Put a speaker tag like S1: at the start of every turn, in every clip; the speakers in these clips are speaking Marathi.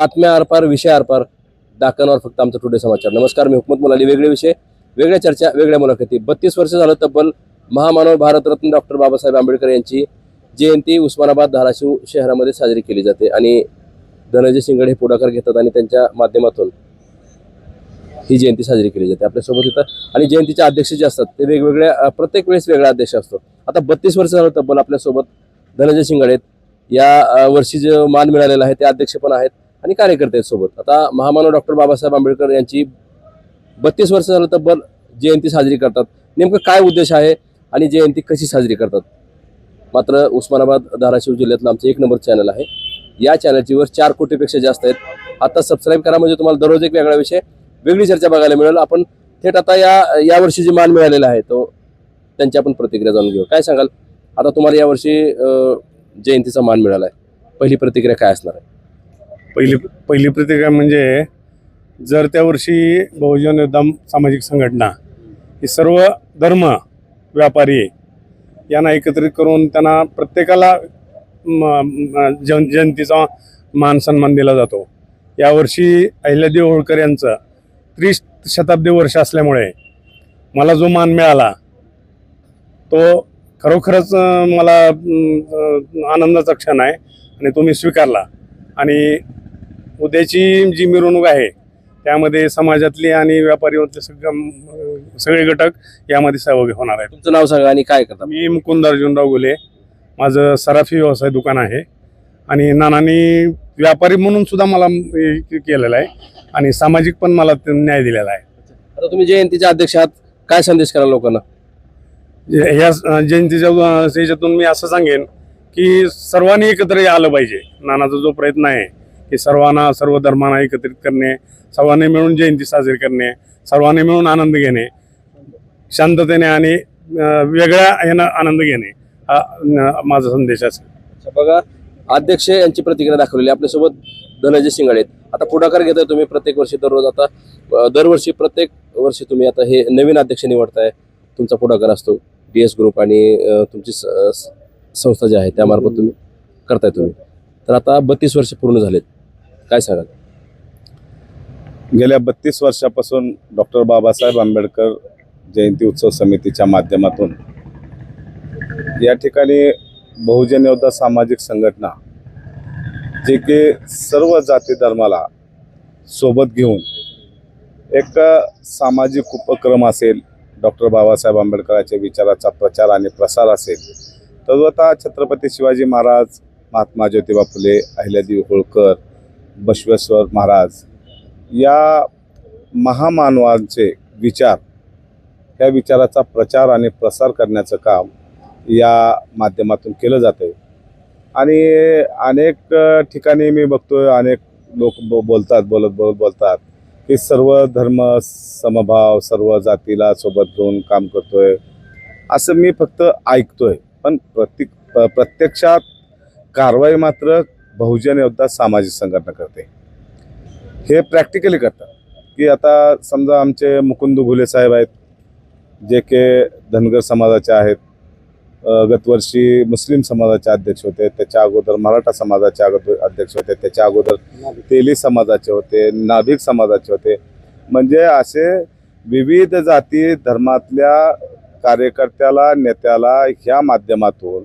S1: बातम्या आरपार विषय आरपार दाखवणार फक्त आमचा टुडे समाचार नमस्कार मी हुकमत मुलाली. वेगळे विषय वेगळ्या चर्चा वेगळ्या मुलाखती. बत्तीस वर्ष झालं तब्बल महामानव भारतरत्न डॉक्टर बाबासाहेब आंबेडकर यांची जयंती उस्मानाबाद धाराशिव शहरामध्ये साजरी केली जाते. आणि धनंजय शिंगडे हे पुढाकार घेतात आणि त्यांच्या माध्यमातून ही जयंती साजरी केली जाते. आपल्यासोबत इथं आणि जयंतीचे अध्यक्ष जे असतात ते वेगवेगळ्या प्रत्येक वेळेस वेगळा अध्यक्ष असतो. आता बत्तीस वर्ष झालं तब्बल आपल्यासोबत धनंजय शिंगड आहेत. या वर्षी जो मान मिळालेला आहे ते अध्यक्ष पण आहेत. आणि कार्यकर्ते आहेत सोबत. आता महामानव डॉक्टर बाबासाहेब आंबेडकर यांची बत्तीस वर्ष झालं तब्बल जयंती साजरी करतात. नेमकं काय उद्देश आहे आणि जयंती कशी साजरी करतात? मात्र उस्मानाबाद धाराशिव जिल्ह्यातलं आमचं एक नंबर चॅनल आहे. या चॅनलची वर चार कोटीपेक्षा जास्त आहेत. आता सबस्क्राईब करा म्हणजे तुम्हाला दररोज एक वेगळा विषय वेगळी चर्चा बघायला मिळेल. आपण थेट आता या यावर्षी जे मान मिळालेला आहे तो त्यांची आपण प्रतिक्रिया जाणून घेऊ. काय सांगाल? आता तुम्हाला यावर्षी जयंतीचा मान मिळाला आहे पहिली प्रतिक्रिया काय असणार आहे?
S2: पहिली पहिली प्रतिक्रिया म्हणजे जर त्या वर्षी बहुजन योद्धा सामाजिक संघटना ही सर्व धर्म व्यापारी यांना एकत्रित करून त्यांना प्रत्येकाला जन जयंतीचा मान सन्मान दिला जातो. यावर्षी अहिल्यादेव होळकर यांचं त्रिश शताब्दी वर्ष असल्यामुळे मला जो मान मिळाला तो खरोखरच मला आनंदाचा क्षण आहे आणि तो मी स्वीकारला. आणि उद्याची जी मिरवणूक आहे त्यामध्ये समाजातली आणि व्यापारी सगळं सगळे घटक यामध्ये सहभागी होणार आहेत.
S1: तुमचं नाव सांगा आणि काय करता?
S2: मी मुकुंद अर्जुनराव गुले. माझं सराफी व्यवसाय दुकान आहे. आणि नानांनी व्यापारी म्हणून सुद्धा मला केलेलं आहे. आणि सामाजिक पण मला न्याय दिलेला आहे.
S1: आता तुम्ही जयंतीचे अध्यक्ष आहात. काय संदेश कराल लोकांना?
S2: ह्या जयंतीच्या याच्यातून मी असं सांगेन की सर्वांनी एकत्र आलं पाहिजे. नानाचा जो प्रयत्न आहे की सर्वांना सर्व धर्मांना एकत्रित करणे सर्वांनी मिळून जयंती साजरी करणे सर्वांनी मिळून आनंद घेणे शांततेने आणि वेगळ्या ह्यानं आनंद घेणे. हा माझा संदेश असेल
S1: बघा अध्यक्ष यांची प्रतिक्रिया दाखवलेली आहे. आपल्यासोबत धनंजय शिंगाडे आहेत. आता पुढाकार घेताय तुम्ही प्रत्येक वर्षी दररोज. आता दरवर्षी प्रत्येक वर्षी तुम्ही आता हे नवीन अध्यक्ष निवडताय. तुमचा पुढाकार असतो. डी एस ग्रुप आणि तुमची स- स- संस्था जी आहे त्यामार्फत तुम्ही करताय तुम्ही. तर आता बत्तीस वर्ष पूर्ण झालेत. काय सांगाल?
S3: गेल्या बत्तीस वर्षापासून डॉक्टर बाबासाहेब आंबेडकर जयंती उत्सव समितीच्या माध्यमातून या ठिकाणी बहुजन योद्धा सामाजिक संघटना जे की सर्व जाती धर्माला सोबत घेऊन एक सामाजिक उपक्रम असेल डॉक्टर बाबासाहेब आंबेडकरांच्या विचाराचा प्रचार आणि प्रसार असेल तद्वता छत्रपती शिवाजी महाराज महात्मा ज्योतिबा फुले अहिल्यादेवी होळकर बसवेश्वर महाराज या महामानवांचे विचार त्या विचाराचा प्रचार आणि प्रसार करण्याचं काम या माध्यमातून केलं जातं आहे आणि अनेक ठिकाणी मी बघतोय अनेक लोक ब बोलतात बोलत बोलत बोलतात की सर्व धर्म समभाव सर्व जातीला सोबत घेऊन काम करतोय. असं मी फक्त ऐकतोय. पण प्रत्येक प्रत्यक्षात कारवाई मात्र बहुजन योद्धा सामाजिक संघटना करते. हे प्रॅक्टिकली करतात. की आता समजा आमचे मुकुंद घुले साहेब आहेत जे के धनगर समाजाचे आहेत गतवर्षी मुस्लिम समाजाचे अध्यक्ष होते त्याच्या अगोदर मराठा समाजाचे अगोदर अध्यक्ष होते त्याच्या अगोदर तेली समाजाचे होते नाभिक समाजाचे होते. म्हणजे असे विविध जाती धर्मातल्या कार्यकर्त्याला नेत्याला ह्या माध्यमातून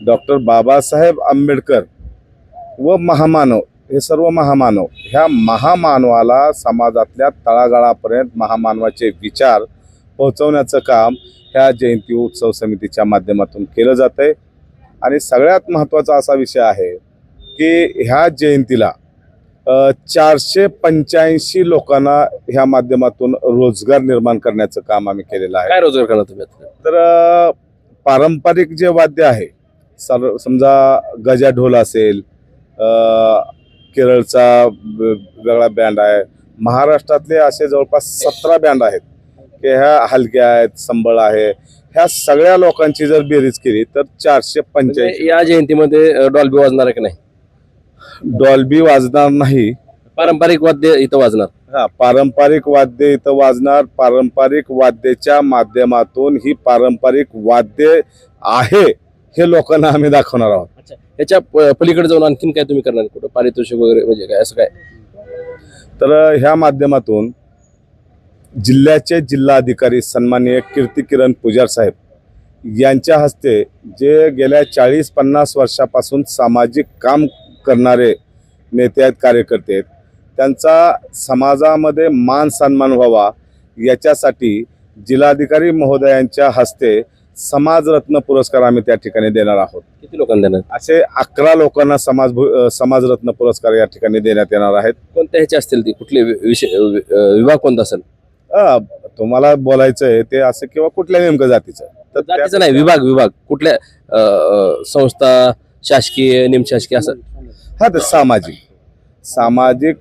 S3: डॉक्टर बाबासाहेब आंबेडकर व महामानव हे सर्व महामानव ह्या महामानवाला समाजातल्या तळागाळापर्यंत महामानवाचे विचार पोहोचवण्याचं काम ह्या जयंती उत्सव समितीच्या माध्यमातून केलं जात आहे आणि सगळ्यात महत्त्वाचा असा विषय आहे की ह्या जयंतीला चारशे पंच्याऐंशी लोकांना ह्या माध्यमातून रोजगार निर्माण करण्याचं काम आम्ही केलेलं आहे
S1: काय रोजगार करणार तुम्ही?
S3: तर पारंपरिक जे वाद्य आहे सर समजा गजा ढोल असेल केरळचा वेगळा बँड आहे. महाराष्ट्रातले असे जवळपास सतरा बँड आहेत. की ह्या हलक्या आहेत संबळ आहे. ह्या सगळ्या लोकांची जर बेरीज केली तर चारशे
S1: म्हणजे
S3: पंच्याऐंशी
S1: या जयंतीमध्ये डॉल्बी वाजणार आहे की नाही?
S3: डॉल्बी वाजणार नाही.
S1: पारंपरिक वाद्य इथं वाजणार.
S3: हा पारंपरिक वाद्य इथं वाजणार. पारंपरिक वाद्याच्या माध्यमातून ही पारंपरिक वाद्य आहे हे लोकांना आम्ही दाखवणार आहोत.
S1: याच्या पलीकडे जाऊन आणखीन काय तुम्ही करणार? कुठं पारितोषिक वगैरे म्हणजे काय असं काय?
S3: तर ह्या माध्यमातून जिल्ह्याचे जिल्हाधिकारी सन्माननीय कीर्ती किरण पुजार साहेब यांच्या हस्ते जे गेल्या चाळीस पन्नास वर्षापासून सामाजिक काम करणारे नेते आहेत कार्यकर्ते आहेत त्यांचा समाजामध्ये मान सन्मान व्हावा याच्यासाठी जिल्हाधिकारी महोदयांच्या हस्ते समाजरत्न पुरस्कार आम्ही त्या ठिकाणी देणार आहोत.
S1: किती लोकांना देणार?
S3: असे अकरा लोकांना समाज समाजरत्न पुरस्कार या ठिकाणी देण्यात येणार आहेत.
S1: कोणत्या ह्याचे असतील ती? कुठले विषय विभाग कोणता असेल?
S3: तुम्हाला बोलायचं आहे ते असं किंवा कुठल्या नेमकं जातीचं? तर
S1: जातीचं नाही विभाग विभाग. कुठल्या संस्था शासकीय निमशासकीय असं?
S3: हा तर सामाजिक. सामाजिक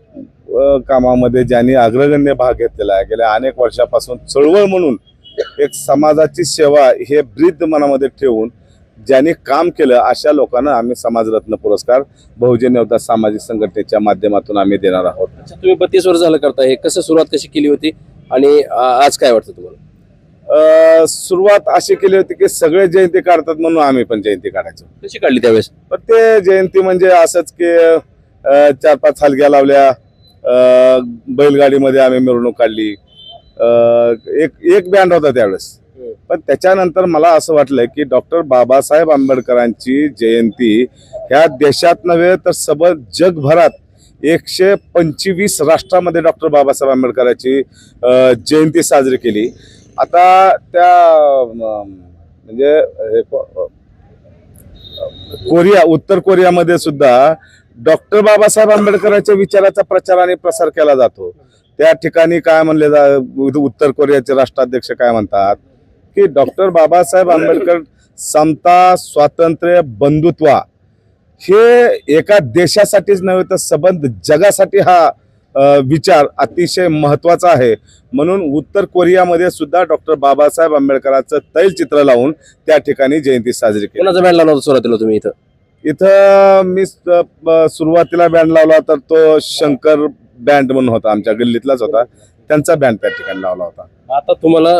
S3: कामामध्ये ज्यांनी अग्रगण्य भाग घेतलेला आहे गेल्या अनेक वर्षापासून चळवळ म्हणून एक समाजाची सेवा हे ब्रीद मनामध्ये ठेवून ज्यांनी काम केलं अशा लोकांना आम्ही समाजरत्न पुरस्कार बहुजन योद्धा सामाजिक संघटनेच्या माध्यमातून आम्ही देणार आहोत.
S1: तुम्ही बत्तीस वर्ष झालं करता हे कसं सुरुवात कशी केली होती? आणि आज काय वाटतं तुम्हाला?
S3: सुरुवात अशी केली होती की सगळे जयंती काढतात म्हणून आम्ही पण जयंती काढायचो.
S1: कशी काढली त्यावेळेस?
S3: पण ते जयंती म्हणजे असंच की चार पाच हलग्या लावल्या बैलगाडीमध्ये आम्ही मिरवणूक काढली. एक एक बँड होता त्यावेळेस. पण त्याच्यानंतर मला असं वाटलं की डॉक्टर बाबासाहेब आंबेडकरांची जयंती ह्या देशात नव्हे तर सब जगभरात एकशे पंचवीस राष्ट्रामध्ये डॉक्टर बाबासाहेब आंबेडकरांची जयंती साजरी केली. आता त्या म्हणजे हे कोरिया उत्तर कोरियामध्ये सुद्धा डॉक्टर बाबासाहेब आंबेडकरांच्या विचाराचा प्रचार आणि प्रसार केला जातो. त्या ठिकाणी काय म्हणले जा उत्तर कोरियाचे राष्ट्राध्यक्ष काय म्हणतात? की डॉक्टर बाबासाहेब आंबेडकर समता स्वातंत्र्य बंधुत्व हे एका देशासाठीच नव्हे तर सबंध जगासाठी हा विचार अतिशय महत्त्वाचा आहे. म्हणून उत्तर कोरियामध्ये सुद्धा डॉक्टर बाबासाहेब आंबेडकरांचं तैलचित्र लावून त्या ठिकाणी जयंती साजरी केली.
S1: कोणाचा बँड लावला होता सुरुवातीला तुम्ही इथं?
S3: इथं मी सुरुवातीला बँड लावला तर तो शंकर बँड म्हणून होता आमच्या गल्लीतलाच होता. त्यांचा बँड त्या ठिकाणी लावला होता.
S1: आता तुम्हाला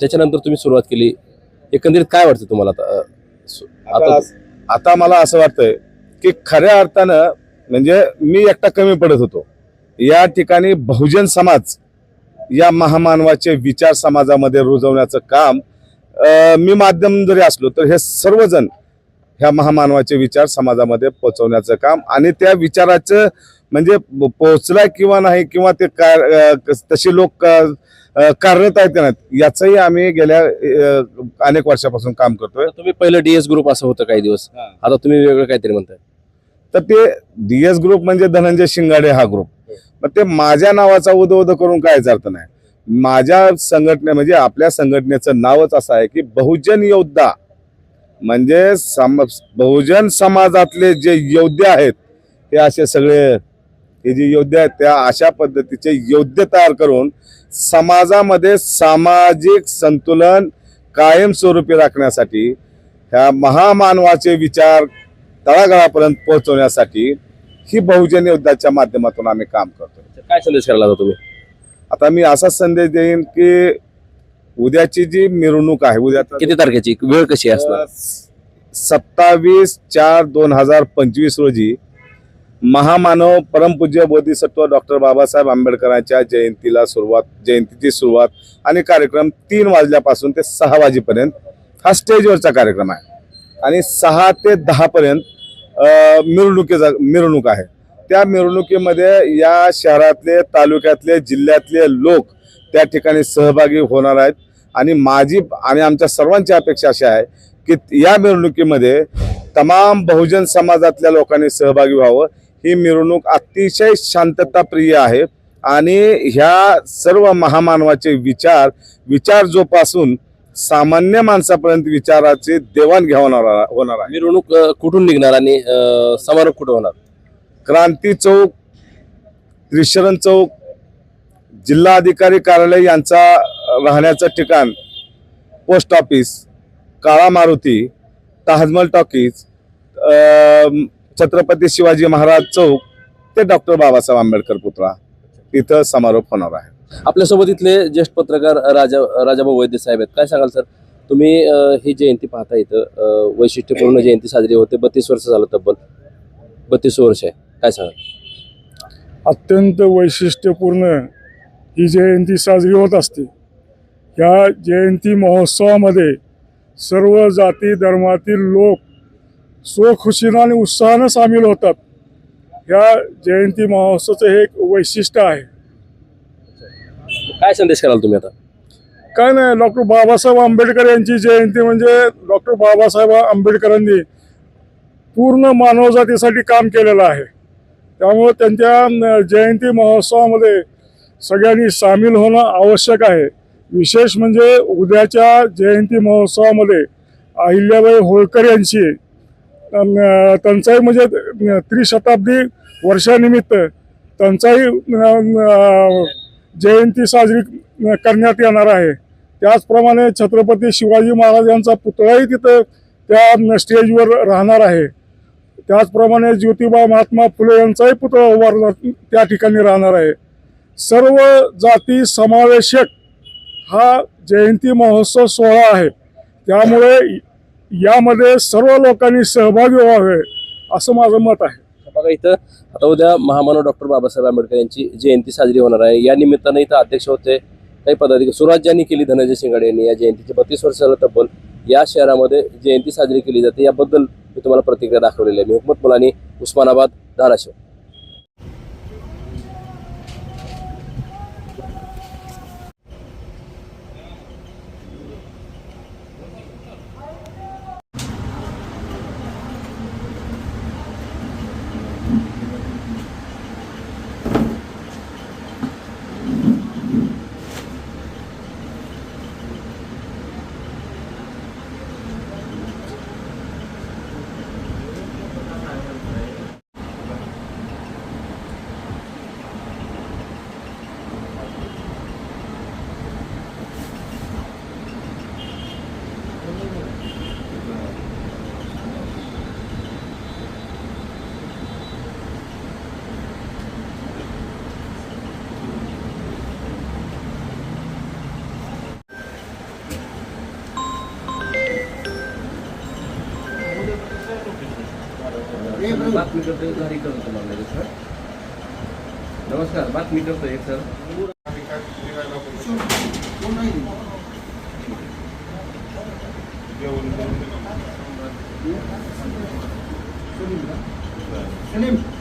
S1: त्याच्यानंतर तुम्ही सुरुवात केली. एकंदरीत काय वाटतं तुम्हाला आता सु-
S3: आता
S1: आता
S3: आता मला असं वाटतंय की खऱ्या अर्थानं म्हणजे मी एकटा कमी पडत होतो. या ठिकाणी बहुजन समाज या महामानवाचे विचार समाजामध्ये रुजवण्याचं काम अं, मी माध्यम जरी असलो तर हे सर्वजण ह्या महामानवाचे विचार समाजामध्ये पोहोचवण्याचं काम आणि त्या विचाराचं म्हणजे पोहोचलाय किंवा नाही किंवा ते कस- तसे लोक कार्यरत आहेत का नाहीत याचंही आम्ही गेल्या अनेक वर्षापासून काम करतोय.
S1: तुम्ही पहिलं डीएस ग्रुप असं होतं काही दिवस. आता तुम्ही वेगळं काहीतरी म्हणताय.
S3: तर ते डीएस ग्रुप म्हणजे धनंजय शिंगाडे हा ग्रुप मग ते माझ्या नावाचा उद उद करून कायच अर्थ नाही. माझ्या संघटने म्हणजे आपल्या संघटनेचं नावच असं आहे की बहुजन योद्धा म्हणजे सम बहुजन समाजातले जे योद्धे आहेत हे असे सगळे हे जे योद्धे आहेत त्या अशा पद्धतीचे योद्धे तयार करून समाजामध्ये सामाजिक संतुलन कायमस्वरूपी राखण्यासाठी ह्या महामानवाचे विचार तळागाळापर्यंत पोहोचवण्यासाठी ही बहुजन योद्धाच्या माध्यमातून आम्ही काम करतो
S1: काय संदेश करायला तुम्ही?
S3: आता मी असा संदेश देईन की उद्याची जी मिरवणूक आहे उद्या
S1: किती तारखेची? वेळ कशी असणार?
S3: सत्तावीस चार दोन हजार पंचवीस रोजी महामानव परमपूज्य बोधिसत्व डॉक्टर बाबासाहेब आंबेडकरांच्या जयंतीला सुरुवात जयंतीची सुरुवात आणि कार्यक्रम तीन वाजल्यापासून ते सहा वाजेपर्यंत हा स्टेजवरचा कार्यक्रम आहे. आणि सहा ते दहापर्यंत मिरवणुकीचा मिरवणूक आहे. त्या मिरवणुकीमध्ये या शहरातले तालुक्यातले जिल्ह्यातले लोक त्या ठिकाणी सहभागी होणार आहेत. आणि माझी आणि आमच्या सर्वांची अपेक्षा अशी आहे की या मिरवणुकीमध्ये तमाम बहुजन समाजातल्या लोकांनी सहभागी व्हावं. ही मिरवणूक अतिशय शांतताप्रिय आहे. आणि ह्या सर्व महामानवाचे विचार विचार जोपासून सामान्य माणसापर्यंत विचाराचे देवाणघेवाण होणार होणार आहे.
S1: मिरवणूक कुठून निघणार आणि समारोप कुठं होणार?
S3: क्रांती चौक त्रिशरण चौक जिल्हा अधिकारी कार्यालय यांचा राहण्याचं ठिकाण पोस्ट ऑफिस काळा मारुती ताजमल टॉकीज छत्रपती शिवाजी महाराज चौक ते डॉक्टर बाबासाहेब आंबेडकर पुतळा. तिथं समारोप होणार आहे.
S1: आपल्यासोबत इथले ज्येष्ठ पत्रकार राजा राजाभाऊ वैद्य साहेब आहेत. काय सांगाल सर? तुम्ही ही जयंती पाहता इथं वैशिष्ट्यपूर्ण जयंती साजरी होते. बत्तीस वर्ष झालं तब्बल. बत्तीस वर्ष आहे. काय सांगा
S4: अत्यंत वैशिष्ट्यपूर्ण ही जयंती साजरी होत असते. या जयंती महोत्सवामध्ये सर्व जाती धर्मातील लोक स्वखुशीनं आणि उत्साहानं सामील होतात. या जयंती महोत्सवाचं हे एक वैशिष्ट्य आहे.
S1: काय संदेश कराल तुम्ही आता?
S4: काय नाही डॉक्टर बाबासाहेब आंबेडकर यांची जयंती म्हणजे डॉक्टर बाबासाहेब आंबेडकरांनी पूर्ण मानवजातीसाठी काम केलेलं आहे. त्यामुळे त्यांच्या जयंती महोत्सवामध्ये सगळ्यांनी सामील होणं आवश्यक आहे. विशेष म्हणजे उद्याच्या जयंती महोत्सवामध्ये अहिल्याबाई होळकर यांची टंचाई त्यांचाही म्हणजे त्रिशताब्दी वर्षानिमित्त त्यांचाही जयंती साजरी करण्यात येणार आहे. त्याचप्रमाणे छत्रपती शिवाजी महाराजांचा पुतळाही तिथं त्या स्टेजवर राहणार आहे. त्याचप्रमाणे ज्योतिबा महात्मा फुले यांचाही पुतळा उभारणार त्या ठिकाणी राहणार आहे. सर्व जाती समावेशक हा जयंती महोत्सव सोहळा आहे. त्यामुळे यामध्ये सर्व लोकांनी सहभागी व्हावे असं माझं मत आहे.
S1: बघा इथं आता उद्या महामानव डॉक्टर बाबासाहेब आंबेडकर यांची जयंती साजरी होणार आहे. या निमित्तानं इथं अध्यक्ष होते काही पदाधिकारी सुरुवात यांनी केली धनंजय शिंगाडे यांनी या जयंतीची. बत्तीस वर्ष झालं तब्बल या शहरामध्ये जयंती साजरी केली जाते. याबद्दल मी तुम्हाला प्रतिक्रिया दाखवलेली आहे. मी हुकमत मुलानी उस्मानाबाद धाराशिव. बातमी करतोय घरी करतो तुम्हाला सर नमस्कार बातमी करतोय एक सर.
S5: आता